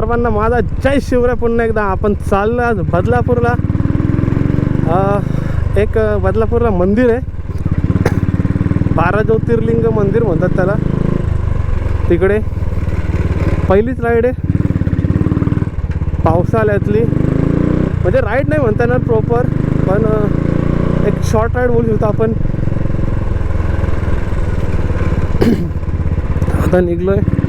सर्वांना माझा जय शिवराय. पुन्हा एकदा आपण चाललो आज बदलापूरला. एक बदलापूरला मंदिर आहे. बारा ज्योतिर्लिंग मंदिर म्हणतात त्याला. तिकडे पहिलीच राईड आहे. पावसाळ्यातली. म्हणजे राईड नाही म्हणता येणार प्रॉपर पण एक शॉर्ट राईड बोलू शकतो आपण. आता आहे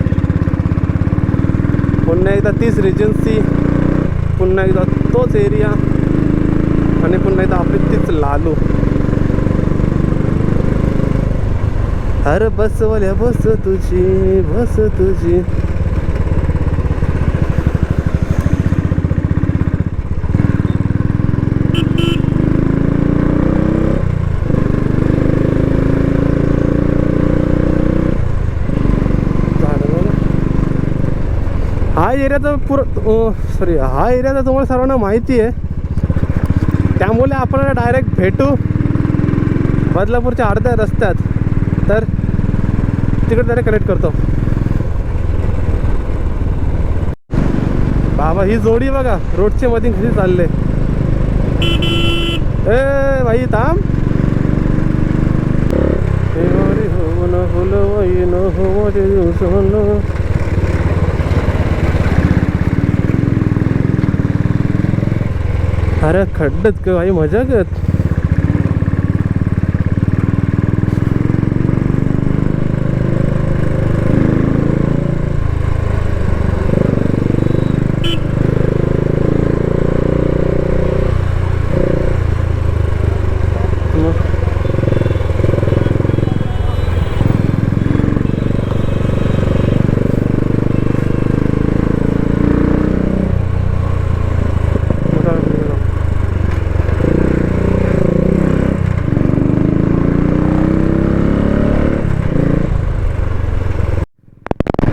पुन्हा एकदा तीच रेजन्सी पुन्हा एकदा तोच एरिया आणि पुन्हा एकदा आपली तीच लालू. अरे बस बस तुझी बस तुझी झाडं बघा. हा एरिया तर पुर सॉरी हा एरिया तर तुम्हाला सर्वांना माहिती आहे. त्यामुळे आपण डायरेक्ट भेटू बदलापूरच्या अर्ध्या रस्त्यात. तर तिकडे डायरेक्ट कनेक्ट करतो. बाबा ही जोडी बघा रोडचे मध्ये कशी चालले. ए भाई थांब. हे वारी हो न फुलवाई न हो माझे दिवस न. अरे खड्डत का भाई मजा करत मग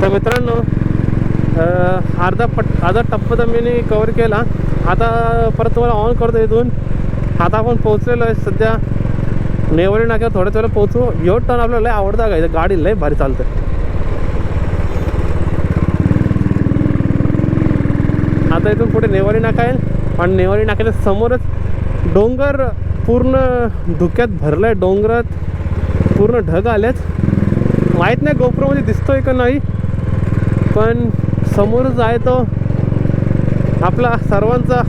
तर मित्रांनो अं, अर्धा पट अर्धा टप्पा तर मी कवर केला. आता परत तुम्हाला ऑन करतो इथून. आता आपण पोहोचलेलो आहे सध्या. नेवारी नाक्यावर थोड्याच वेळेला पोहोचू. एवढं टर्न आपल्याला लय आवडता का गाडी लय भारी चालते. आता इथून पुढे नेवारी नाका आहे. आणि नेवारी नाक्याच्या समोरच डोंगर पूर्ण धुक्यात भरलाय. डोंगरात पूर्ण ढग आल्यात माहीत नाही गोप्रोमध्ये दिसतोय का नाही. पण समोरच आहे तो. आपला सर्वांचा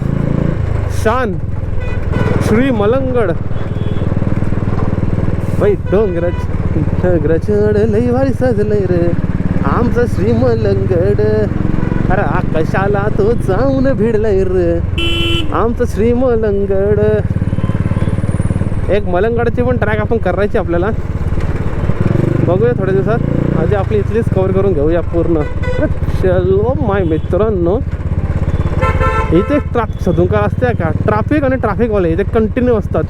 शान श्री मलंगड. बाई डोंगराच डोंगराचड लई भारी सजलंय रे. आमचं श्री मलंगड. अरे आकाशाला तो जाऊन भिडलाय रे. आमचं श्री मलंगड. एक मलंगडाची पण ट्रॅक आपण करायची आपल्याला. बघूया थोड्या दिवसात. आधी आपली इथलीच कवर करून घेऊया पूर्ण. चलो माय मित्रांनो इथे ट्राफिक सधून का असते का? ट्राफिक आणि ट्राफिकवाले इथे कंटिन्यू असतात.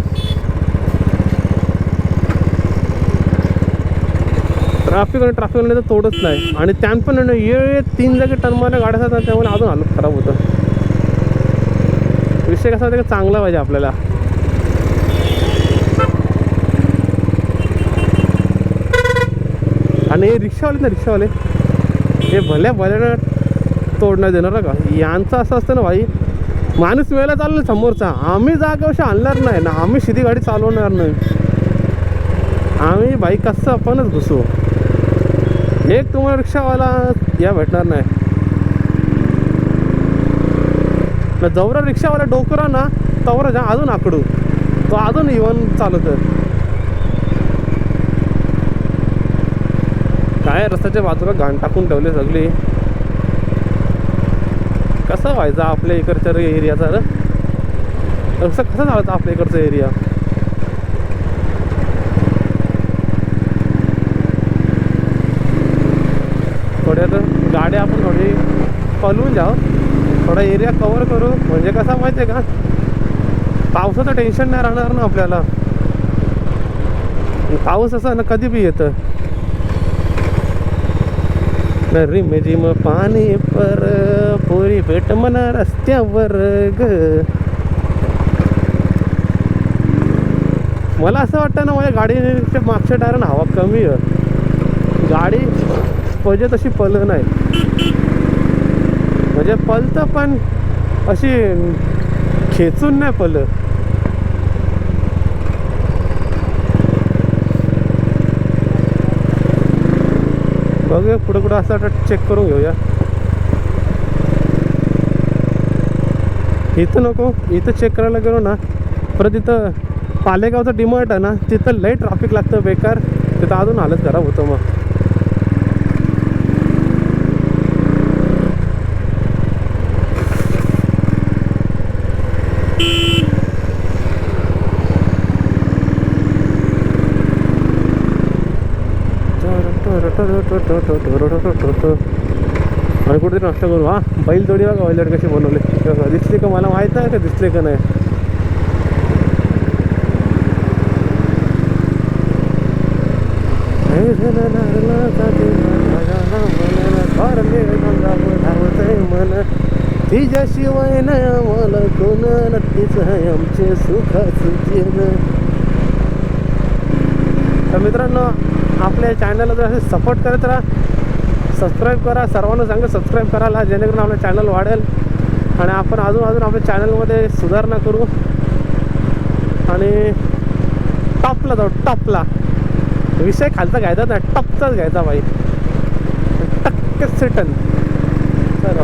ट्राफिक आणि ट्राफिकवाले तर तोडच नाही. आणि त्यान पण आहे ना ये तीन जागे टर्माला गाड्या असतात त्यामुळे अजून हालत खराब होतं. विषय कसा होता की? चांगला पाहिजे आपल्याला. आणि रिक्षावाले ना रिक्षावाले? हे भल्या भल्यानं तोडण्यात देणार का? यांचं असं असतं ना भाई माणूस वेळेला चाललं समोरचा. आम्ही जागावशी आणणार नाही ना आम्ही शिधी गाडी चालवणार नाही. आम्ही भाई कसं आपणच घुसू? एक तुम्हाला रिक्षावाला या भेटणार नाही. ना जवळ रिक्षावाला डोकरा ना तवरा जा अजून आकडू. तो अजून इवन चालत काय रस्त्याच्या बाजूला घाण टाकून ठेवले सगळी? कसं व्हायचं आपल्या इकडच्या रे एरियाचा रस्ता कसं झालं आपल्या इकडचा एरिया? थोड्या तर गाड्या आपण थोडी पलवून जाऊ. थोडा एरिया कवर करू. म्हणजे कसा माहिती आहे का? पावसाचं टेन्शन नाही राहणार ना आपल्याला. पाऊस असा ना कधी बी येतं. रिम जिम पाणी पर पोरी भेट म्हणा रस्त्यावर ग मला असं वाटतं ना माझ्या गाडीच्या मागच्या टायरनं हवा कमी आहे. गाडी पाहिजे तशी पल नाही. म्हणजे पलतं पण अशी खेचून नाही पलं बघूया पुढं कुठं असं वाटतं चेक करून घेऊया. इथं नको इथं चेक करायला गेलो ना परत इथं पालेगावचं डिमार्ट आहे ना तिथं लई ट्रॅफिक लागतं बेकार. तिथं अजून हालत खराब होतं मग. आणि कुठेतरी नष्ट करू हा? बैल जोडी बघा बैलजोडी कशी बनवली. दिसली का मला माहीत नाही का दिसले का नाही? तिच्याशिवाय नाही आम्हाला कोण नक्कीच आहे आमचे सुख जीवन. तर मित्रांनो आपल्या चॅनलला जर असे सपोर्ट करत राहा सबस्क्राईब करा. सर्वांना सांगा सबस्क्राईब करायला जेणेकरून आपलं चॅनल वाढेल. आणि आपण अजून अजून आपल्या चॅनलमध्ये सुधारणा करू. आणि टॉपला जाऊ टॉपला विषय खालचा घ्यायचा नाही टॉपचाच घ्यायचा बाई टक्के सेटन. चला.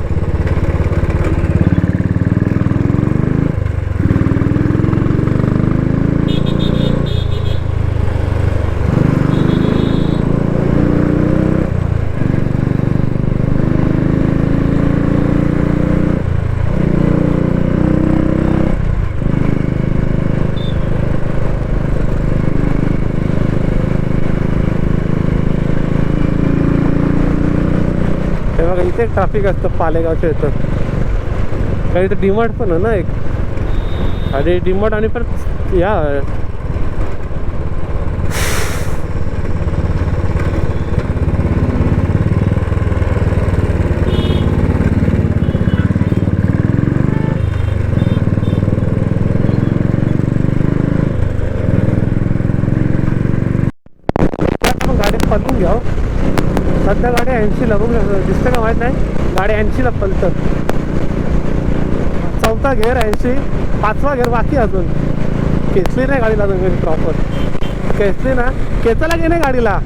हे ट्रॅफिक असतं पालेगावच्या इथं. काही इथं डिमार्ट पण आहे ना एक. आणि डिमार्ट आणि पण या आपण गाडी पलटून घ्यावं सध्या गाडी ऐंशीला बघू दिसतं का माहीत नाही? गाडी ऐंशीला पलतं. चौथा घेर ऐंशी पाचवा घेर बाकी अजून. खेचली नाही गाडीला अजून प्रॉपर खेचली ना खेचायला गे नाही गाडीला.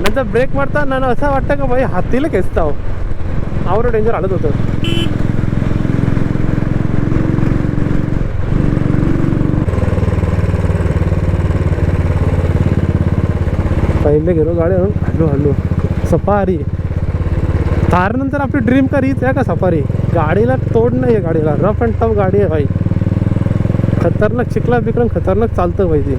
नंतर ब्रेक मारताना ना असं वाटतं का भाई हातीला खेचता हो. आवडं डेंजर हालत होतं. पहिले गेलो गाडी आणून हल्लो हल्लो सफारी. थारनंतर आपली ड्रीम कार हीच आहे का सफारी? गाडीला तोड नाही आहे गाडीला रफ अँड टफ गाडी आहे भाई. खतरनाक चिखला बिकरम खतरनाक चालतं पाहिजे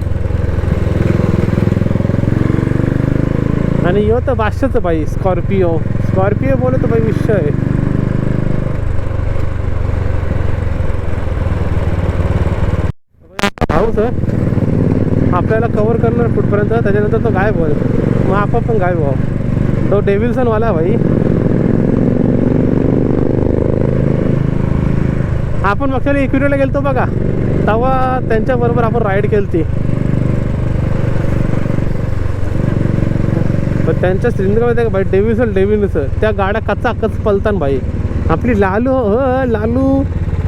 आणि यो तर बादशाचं बाई स्कॉर्पिओ स्कॉर्पिओ बोले तर भाई विषय आहे. भाऊ सर आपल्याला कवर करणार कुठपर्यंत? त्याच्यानंतर तो गायब होईल. मग आपण पण गायब व्हावं. तो डेव्हिल्सनवाला भाई। आपण मागच्या इक्विटीला गेलतो बघा. तेव्हा त्यांच्याबरोबर आपण राईड केली पण त्यांच्या श्रीनगरमध्ये भाई डेव्हिसन डेव्हिल्सन त्या गाड्या कच्चा कच पलतान भाई. आपली लालू लालू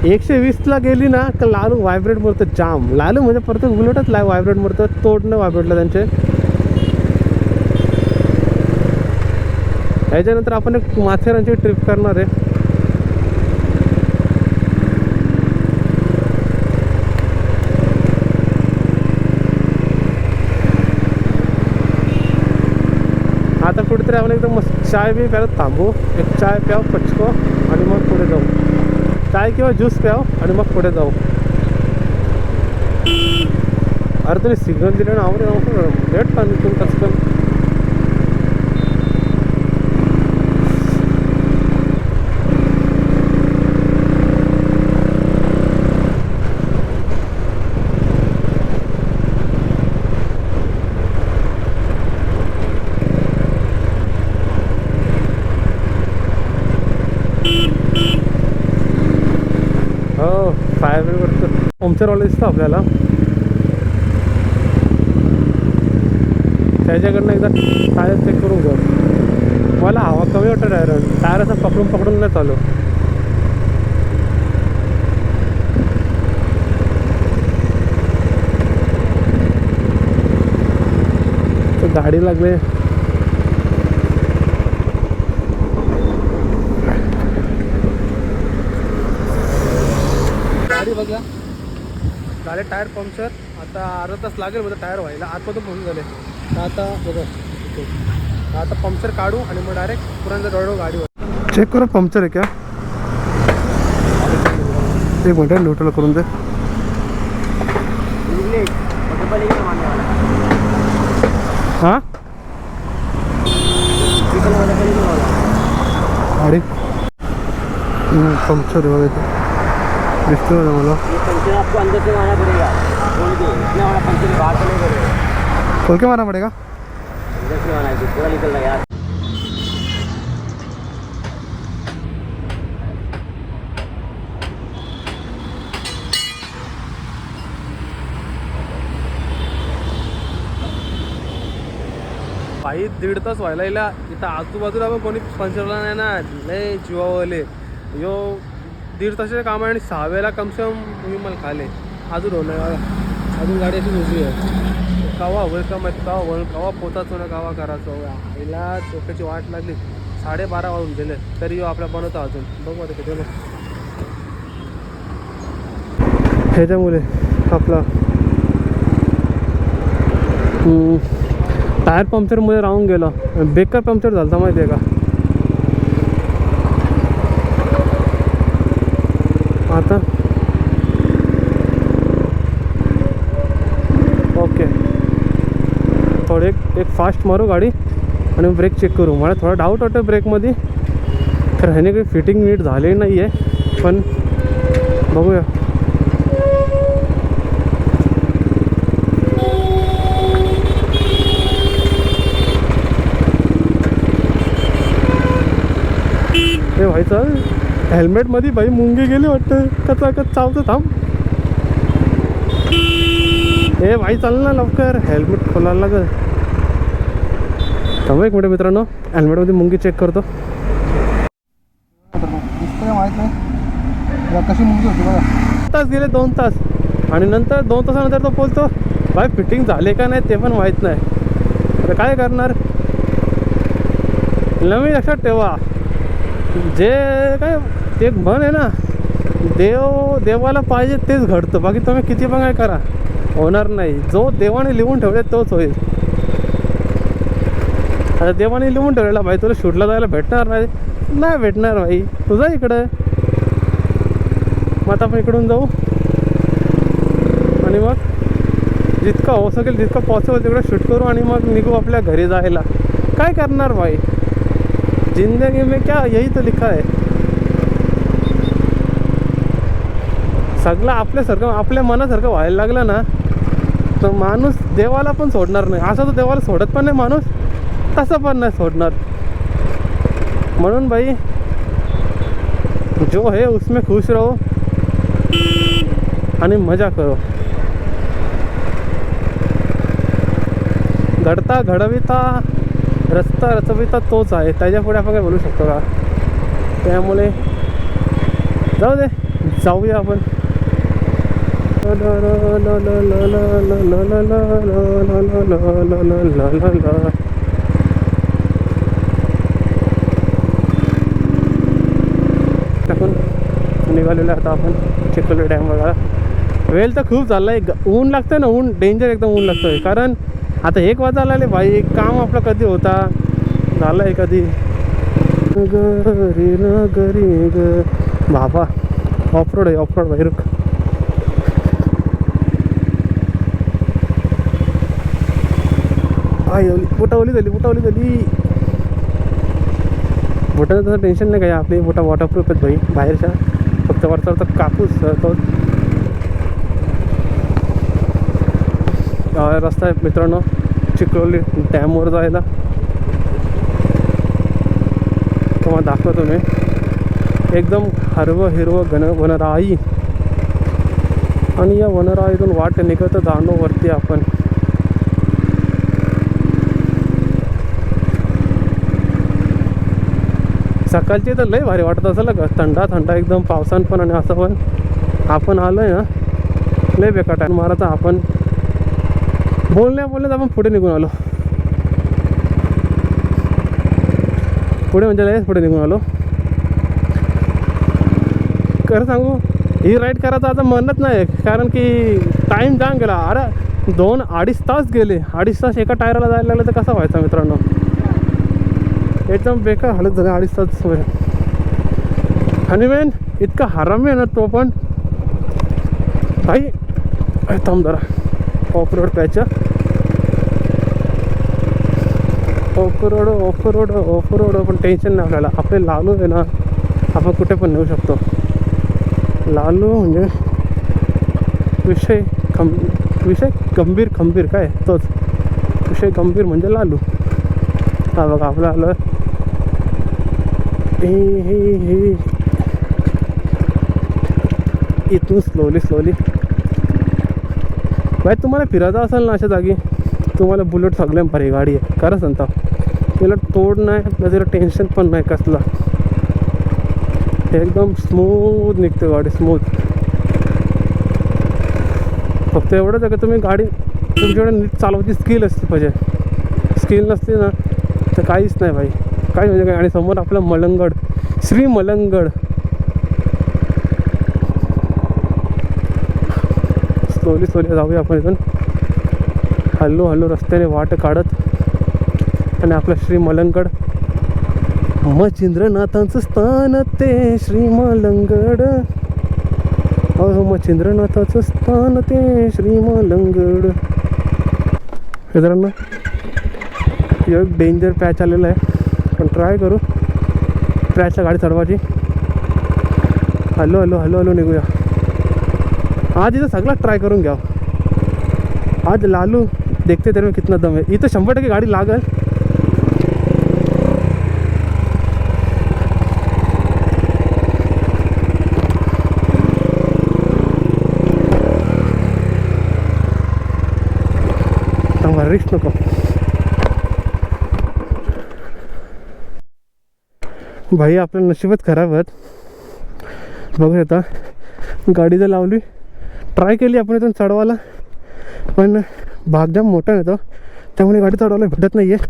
एकशे वीसला गेली ना तर लालू व्हायब्रेट मरतं जाम. लालू म्हणजे परत उलटच लाय व्हायब्रेट मरतं तोडणं व्हायब्रेटला त्यांचे. ह्याच्यानंतर आपण एक माथेरानची ट्रिप करणार आहे. आता कुठेतरी आपण एकदम मस्त चाय बी प्यायला थांबू. एक चाय प्याव पचको आणि मग पुढे जाऊ. चाय किंवा ज्यूस प्याव आणि मग पुढे जाऊ. अरे तुम्ही सिग्नल दिले ना आवडे लेट पण तुम्ही कसं पण पंक्चरवाला दिसतं आपल्याला. त्याच्याकडनं एकदा टायर चेक करून घ्या मला हवा कमी वाटतं टायर टायर असं पकडून पकडून नाही चालू. तर गाडी लागले गाडी बघा झाले टायर पंक्चर आता अर्धा तास लागेल बघा टायर व्हायला. आतमधून फोन झाले. तर आता बघा. आता पंक्चर काढू आणि मग डायरेक्ट पुरांचा डोळो गाडीवर. चेक करू पंक्चर आहे का एक मिनिट न्यूट्रल करून दे. हां? गाडी? पंक्चर आहे बघा मला. पंचर आपको अंदर से मारना पड़ेगा खोल के इतना पंचर बाहर से नहीं करेगा खोल के मारना पड़ेगा अंदर से मारना है पूरा निकल रहा यार पायी दीड तास व्हायला इथं आजूबाजूला पण कोणी पंचरला नाही ना लय जीवावले यो दीड तासाचं काम आहे आणि सहा वेळेला कमसे कम विमल मला खाले. अजून होणार अजून गाडी अशी दुसरी आहे. कवा वेलकम आहे माहिती कवा होईल कवा पोचायचो ना कवा करायचो. आईला डोक्याची वाट लागली. साडेबारा वाजून गेले. तरी यो आपल्या बनवतो अजून. बघू आता किती ह्याच्यामुळे आपला. टायर पंक्चरमध्ये राहून गेला. बेकार पंक्चर झालं होतं माहिती आहे का? आता? ओके थोडे एक एक फास्ट मारू गाडी आणि ब्रेक चेक करू. मला थोडा डाऊट वाटतो ब्रेकमध्ये तर ह्याने काही फिटिंग नीट झाले नाही आहे पण बघूया हे व्हायचं हेल्मेटमध्ये बाई मुंगी गेली वाटतं. कचा कच चावतं थांब. ए भाई चाल ना लवकर. हेल्मेट खोलायला लागल. थांब एक मिनिट मित्रांनो. हेल्मेटमध्ये मुंगी चेक करतो. माहीत नाही. कशी मुंगी होती बघा. तास गेले दोन तास. आणि नंतर दोन तासानंतर तो बोलतो भाई फिटिंग झाले का नाही ते पण माहीत नाही. आता काय करणार? नवीन लक्षात ठेवा. जे काय ते एक म्हण आहे ना देव देवाला पाहिजे तेच घडतं. बाकी तुम्ही किती पण काय करा. होणार नाही. जो देवाने लिहून ठेवले तोच होईल. आता देवाने लिहून ठेवलेला भाई तुला शूटला जायला भेटणार नाही. नाही भेटणार भाई. तुझा इकडं मग आता आपण इकडून जाऊ. आणि मग जितकं हो सकेल जितकं पॉसिबल तिकडे शूट करू आणि मग निघू आपल्या घरी जायला. काय करणार भाई? जिंदगी में क्या यही तो लिखा है। सगळं आपल्यासारखं आपल्या मनासारखं व्हायला लागलं ना तर माणूस देवाला पण सोडणार नाही. असं तर देवाला सोडत पण नाही माणूस तसं पण नाही सोडणार. म्हणून भाई जो है उसमें खुश रहो आणि मजा करो. घडता घडविता रस्ता रचविता तोच आहे. त्याच्या पुढे आपण काय बोलू शकतो का? त्यामुळे जाऊ दे जाऊया आपण. टाकून निघालेलं आता आपण चिखलोली डॅम बघायला वेळ तर खूप झाला. आहे ऊन लागतं ना ऊन. डेंजर एकदम ऊन लागतोय. कारण आता एक वाजायला आले भाई काम आपलं कधी होता? झालं आहे कधी? गरी न गरी ग. बाबा ऑफरोड आहे ऑफरोड भाई रुख आई बुटावली झाली बुटावली झाली. बोटाचं तसं टेन्शन नाही काय आपली मोठा वॉटरप्रूफ आहेत भाई बाहेरच्या. फक्त वरचा कापूस तो रस्ता आहे. मित्रांनो चिखलोली डॅमवर जायला. तुम्हाला दाखवतो मी. एकदम हरवं हिरवं घन वनराई. आणि या वनराईतून वाट निघत जाणो वरती आपण. सकाळची तर लय भारी वाटत असेल का थंडा थंडा एकदम पावसान पण आणि असं पण. आपण आलोय ना. लय बेकार टाईम मारायचा आपण बोलण्या बोलण्यात आपण पुढे निघून आलो. पुढे म्हणजे लगेच पुढे निघून आलो. खरं सांगू ही राईड करायचं आता म्हणत नाही कारण की टाईम जाम गेला. अरे दोन अडीच तास गेले. अडीच तास एका टायराला जायला लागलं तर कसा व्हायचा मित्रांनो? एकदम बेकार हालत झालं अडीच तास आणि मेन इतका हरामी आहे ना तो पण. काही थांब जरा. Off road patch off road off road off road पण टेन्शन नाही आपल्याला. आपले लालू आहे ना आपण कुठे पण नेऊ शकतो. लालू म्हणजे विषय खं विषय गंभीर खंबीर काय? तोच. विषय गंभीर म्हणजे लालू. हा बघा आपलं आलं. हे हे हे. इथून स्लोली स्लोली बाय तुम्हाला फिरायचं असेल ना अशा जागी। तुम्हाला बुलेट सगळ्या भारी गाडी आहे खरं सांगता तिला तोड नाही ना तिला टेन्शन पण नाही कसला। एकदम स्मूथ निघते हो गाडी स्मूथ फक्त एवढंच आहे का तुम्ही गाडी तुमच्याकडे नीट चालवायची स्किल असली पाहिजे स्किल नसते ना तर काहीच नाही भाई। काही म्हणजे काय आणि समोर आपलं मलंगड श्री मलंगड। स्लोली स्लोली जाऊया आपण इथून. हल्लो हल्लो रस्त्याने वाट काढत. आणि आपलं श्री मलंगड मचिंद्रनाथांचं स्थान ते श्री मलंगड अहो मचिंद्रनाथाचं स्थान ते श्री मलंगड मित्रांनो एक डेंजर पॅच आलेला आहे. पण ट्राय करू. पॅचला गाडी चढवायची. हॅलो हॅलो हॅलो हॅलो निघूया. आज इथं सगळा ट्राय करून घ्या. आज लालू देखते तेरे में कितना दम है. इथं शंभर टक्के गाडी लागल. थांबा रिस्क नको. भाई आपलं नशीबच खराब आहेत. बघू आता. गाडी जर लावली ट्राय केली आपण इथून चढवायला. पण भाग जाम मोठा येतो त्यामुळे गाडी चढवायला भेटत नाही आहे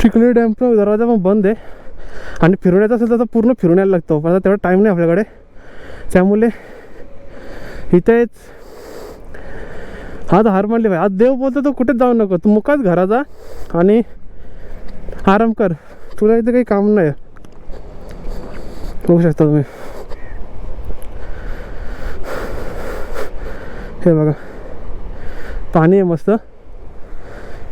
चिखली डॅमचा दरवाजा पण बंद आहे. आणि फिरवण्याचा असेल तर पूर्ण फिरून यायला लागतो. पण आता तेवढा टाईम नाही आपल्याकडे. त्यामुळे इथेच आज हार मानली पाहिजे आज देव बोलतो तो कुठेच जाऊ नको. तू मुकाच घरा जा आणि आराम कर. तुला इथं काही काम नाही. बघू शकता तुम्ही. हे बघा. पाणी आहे मस्त.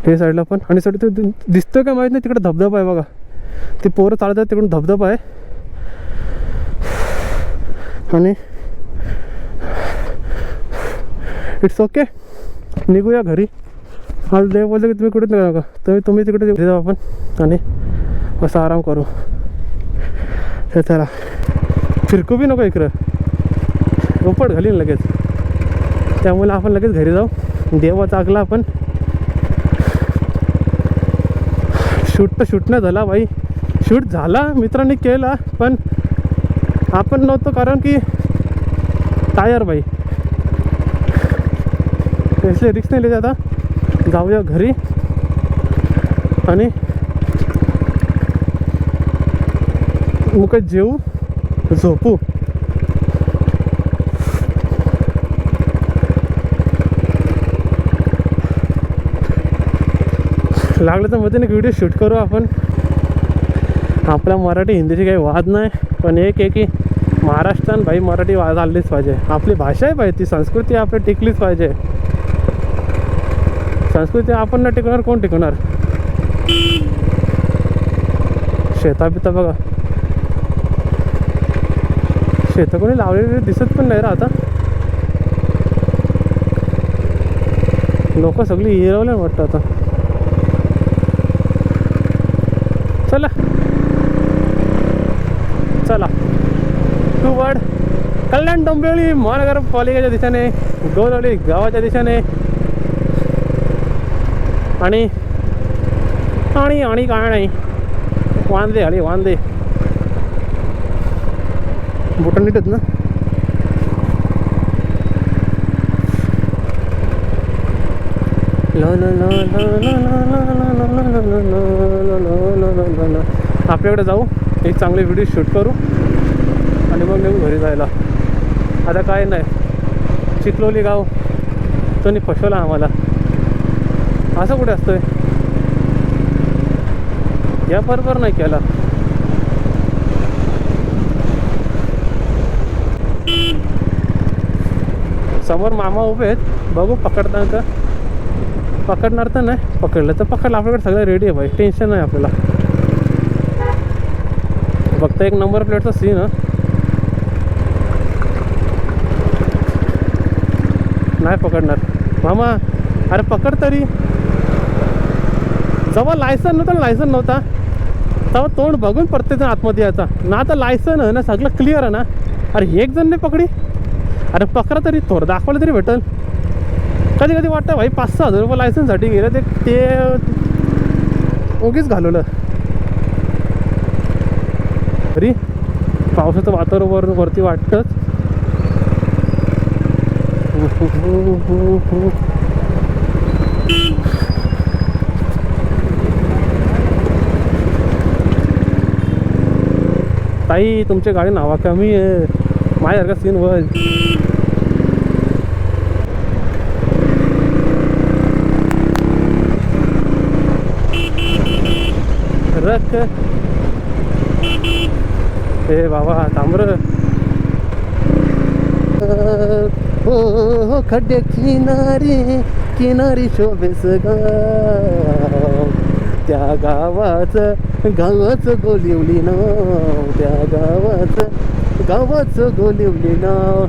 हे साईडला पण. आणि साईड ते दिसतोय का माहीत नाही तिकडे धबधबा आहे बघा. ते पोरं चालत आहेत तिकडून धबधबा आहे. आणि इट्स ओके निघूया घरी. आज देव बोलतो की तुम्ही कुठेच निघा नका तुम्ही तुम्ही तिकडे जाऊ आपण. आणि असं आराम करू. हे चला. फिरकू बी नको इकडं. रोपट घालीन लगेच. त्यामुळे आपण लगेच घरी जाऊ. देवा चाकला आपण. शूट तर शूट नाही झाला बाई शूट झाला मित्रांनी केला पण आपण नव्हतो कारण की टायर बाई त्याचे रिक्स नाही लिहिले आता. जाऊया घरी. आणि मुका जेऊ झोपू. लागलं तर मध्ये ना व्हिडिओ शूट करू आपण. आपला मराठी हिंदीची काही वाद नाही पण एक आहे की महाराष्ट्रात भाई मराठी वाद आलीच पाहिजे. आपली भाषा आहे पाहिजे ती संस्कृती आपली टिकलीच पाहिजे. संस्कृती आपण न टिकवणार कोण टिकवणार शेता बिता बघा. शेतं कोणी लावलेली दिसत पण नाही रा आता. लोक सगळी हिरवले वाटतं आता. कल्याण डोंबिवली महानगरपालिकेच्या दिशेने गोलवली गावाच्या दिशेने आणि आणि आणि काय नाही वांदे आली वांदे बुटन निटत ना आपल्याकडे जाऊ एक चांगले व्हिडिओ शूट करू आणि मग मी घरी जायला आता काय नाही. चिखलोली गाव. त्यांनी फसवला आम्हाला. असं कुठे असतंय? या बरोबर नाही केला. समोर मामा उभे आहेत. बघू पकडता का? पकडणार तर नाही. पकडलं तर पकडलं आपल्याकडे सगळं रेडी आहे भाई. टेन्शन नाही आपल्याला. फक्त एक नंबर प्लेटचा सीन नाही पकडणार. मामा अरे पकड तरी. जेव्हा लायसन नव्हतं लायसन नव्हता. तेव्हा तोंड बघून प्रत्येक जण आतमध्ये यायचा. ना आता लायसन आहे ना सगळं क्लिअर आहे ना. अरे एक जण नाही पकडी. अरे पकडा तरी थोडं दाखवलं तरी भेटल. कधी कधी वाटतं भाई पाच सहा हजार रुपये लायसनसाठी गेलं ते ते ओगीच घालवलं. तरी पावसाचं वातावरण वरती वाटतंच. ताई तुमच्या गाडी नावा कमी आहे माझ्यासारखा सीन होईल रख. ए बाबा तांबर हो हो खड्डे किनारी किनारी शोभेस गाव. त्या गावाचं गावाचं गोलिवली नाव. त्या गावाचं गावाचं गोलिवली नाव.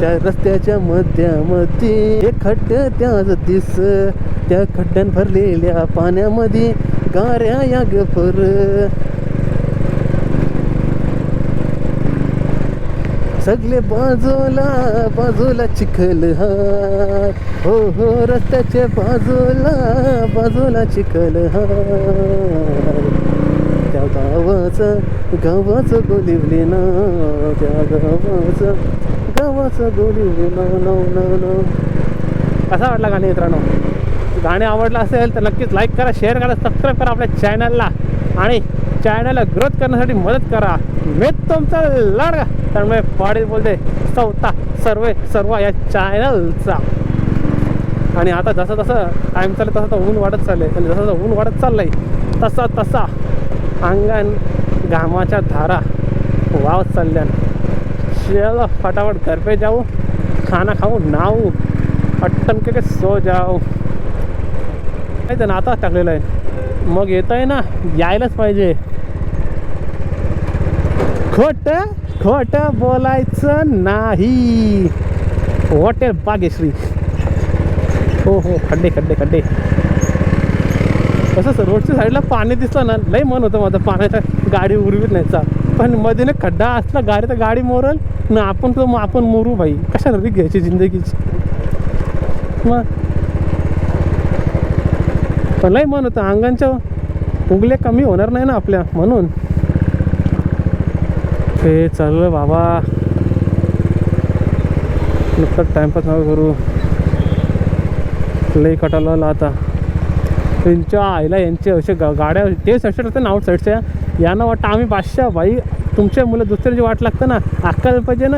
त्या रस्त्याच्या मध्यामध्ये एक खड्ड त्याच दिस. त्या खड्ड्यान भरलेल्या पाण्यामध्ये गाऱ्या या गफर. सगळे बाजूला बाजूला चिखल हात हो हो रस्त्याच्या बाजूला बाजूला चिखल हात त्या गावाचं गावाचं गोलिवली ना त्या गावाचं गावाचं गोलिवली ना नव नव नव कसा वाटला गाणे मित्रांनो? गाणे आवडलं असेल तर नक्कीच लाईक करा शेअर करा सबस्क्राईब करा आपल्या चॅनलला आणि चॅनलला ग्रोथ करण्यासाठी मदत करा. मी तुमचा लाडका. त्यामुळे पाटील बोलते चौथा सर्व सर्व या चॅनलचा आणि आता जसं जसं टाईम चाललं तसं तर ऊन वाढत चाललंय. आणि जसं जसं ऊन वाढत चाललंय तसा तसा अंगण घामाच्या धारा वावत चालल्या. चलो फटाफट घर पे जाऊ खाना खाऊ नाऊ. अट्टन के सो जाऊ. नाही तर नाता टाकलेलं आहे. मग येत आहे ना यायलाच पाहिजे. खोट? खोट बोलायचं नाही. हॉटेल बागेश्री. हो हो खड्डे खड्डे खड्डे. कसं रोडच्या साईडला पाणी दिसलं ना लई मन होतं माझं पाण्याच्या गाडी उरवीत न्यायचा पण मध्ये ना खड्डा असला गाडी तर गाडी मोरल ना आपण तर मग आपण मोरू भाई. कशा रिक घ्यायची जिंदगीची? मग? पण लई मन होतं अंगांच्या उगले कमी होणार नाही ना आपल्या म्हणून. ते चाललं बाबा. नुकताच टाइमपास नका करू. लई कटाला आता. त्यांच्या आईला यांचे असे गा- गाड्या तेच असे असतात ना आउटसाईडच्या यांना वाटतं आम्ही बादशाह भाई. तुमच्या मुलं दुसऱ्याची वाट लागतं ना. अक्कल पाहिजे ना.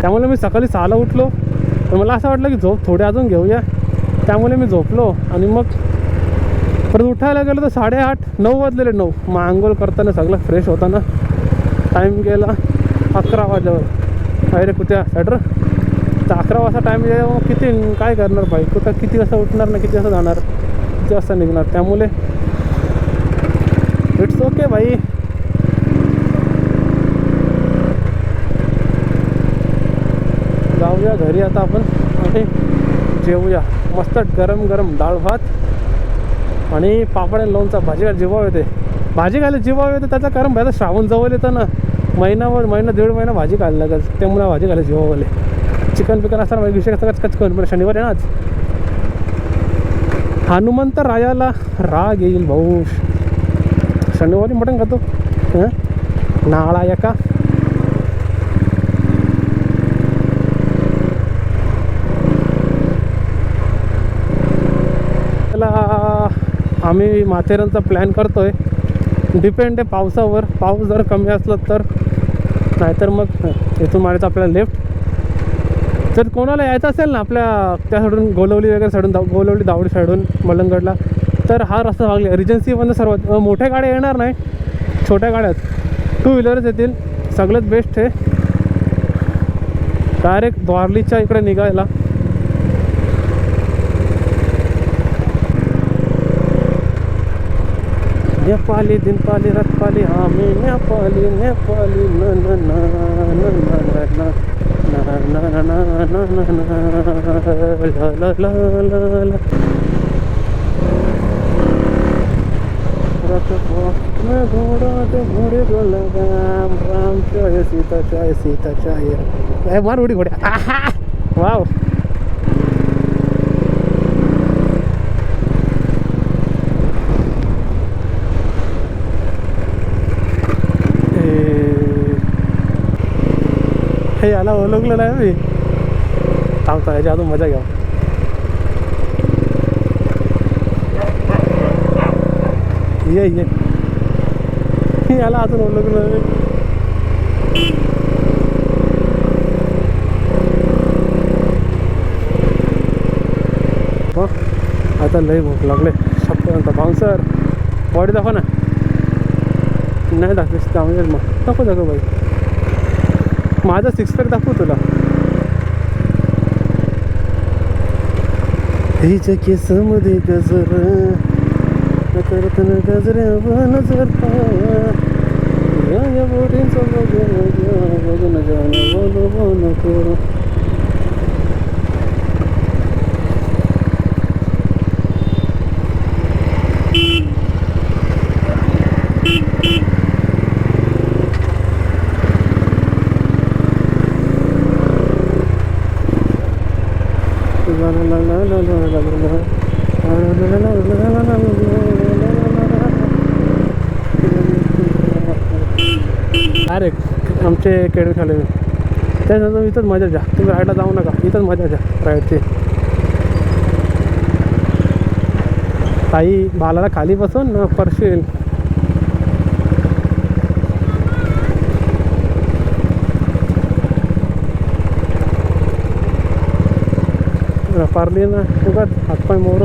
त्यामुळे मी सकाळी सहाला उठलो. तर मला असं वाटलं की झोप थोडे अजून घेऊया. त्यामुळे मी झोपलो आणि मग परत उठायला गेलं तर साडेआठ नऊ वाजलेले नऊ. मग आंघोळ करताना सगळं फ्रेश होताना टाईम गेला अकरा वाजल्यावर. अरे कुठे सॅटर तर अकरा वाजता टाईम गेला मग किती काय करणार बाई? कुठं किती वाजता उठणार ना किती वाजता जाणार? किती वाजता निघणार? त्यामुळे इट्स ओके भाई जाऊया घरी आता आपण आणि जेवूया मस्त गरम गरम डाळ भात. आणि पापड आणि लोणचा भाजी खायला जीवाव येते. भाजी खायला जीवाव येते त्याचं कारण भाई श्रावण जवळ येतं ना महिनाभर महिना दीड महिना भाजी खायला लागेल. त्यामुळे भाजी खायला जीवाव आले. चिकन पिकन असताना विषय सगळ्याच कच करून पण शनिवार आहे ना आज. हनुमंत रायाला राग येईल भाऊ. शनिवारी मटण खातो. नाळा एका त्याला आम्ही माथेरानचा प्लॅन करतोय. डिपेंड आहे पावसावर. पाऊस जर कमी असला तर. नाहीतर मग इथून मारायचं आपल्याला लेफ्ट जर कोणाला यायचं असेल ना आपल्या त्या साईडून गोलवली वगैरे साईडून दाव गोलवली दावडी साईडून मलंगडला तर हा रस्ता लागला रिजन्सीमधनं सर्वात मोठ्या गाड्या येणार नाही. छोट्या गाड्यात टू व्हीलरच येतील. सगळ्यात बेस्ट आहे डायरेक्ट द्वारलीच्या इकडे निघायला. नेपाली दिन पाली रथपाली हामी नेपाली नेपाली न न न न न न घोडे न राम राम न सीता न सीता जय मार उडी घोड्या वाव हे याला ओळखलं नाही मी. थांबतो याच्या अजून मजा घ्या. ये ये. याला अजून ओळखलं नाही. मग आता लई भूक लागले. शप्पर्यंत बाउन्सर बॉडी दाखव ना नाही दाखवीस आम्ही मग नको दाखव बाई. माझा सिक्स पॅक दाखवू तुला हिच्या केसामध्ये गजर करत न गजर नजर या बोटींचं बघून बघून जाणं बोलो बोलो करू अरे आमचे केळवे खाले. त्याच्यानंतर इथंच मजा जा तुम्ही राईडला जाऊ नका. इथंच मजा घ्या राईडची ताई बालाला खाली बसून परशील. पारली ना उगाच हातपाय मोर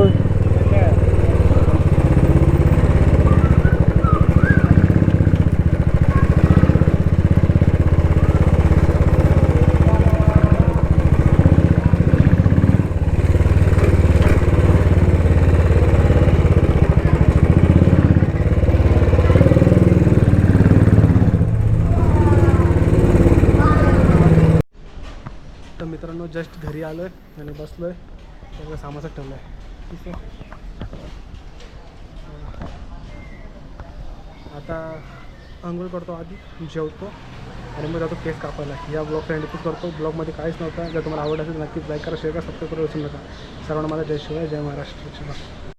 तर मित्रांनो जस्ट घरी आलो आहे आणि बसलो आहे सगळं सामासक ठेवलं आहे ठीक आहे. आता आंघोळ करतो आधी जेवतो आणि मग जातो केस कापायला. या ब्लॉगचा एंड करतो. ब्लॉगमध्ये काहीच नव्हतं. जर तुम्हाला आवड असेल नक्कीच लाईक करा शेअर करा सबस्क्राईब करू नका. सर्वांना माझा जय शिवाय जय महाराष्ट्र. चला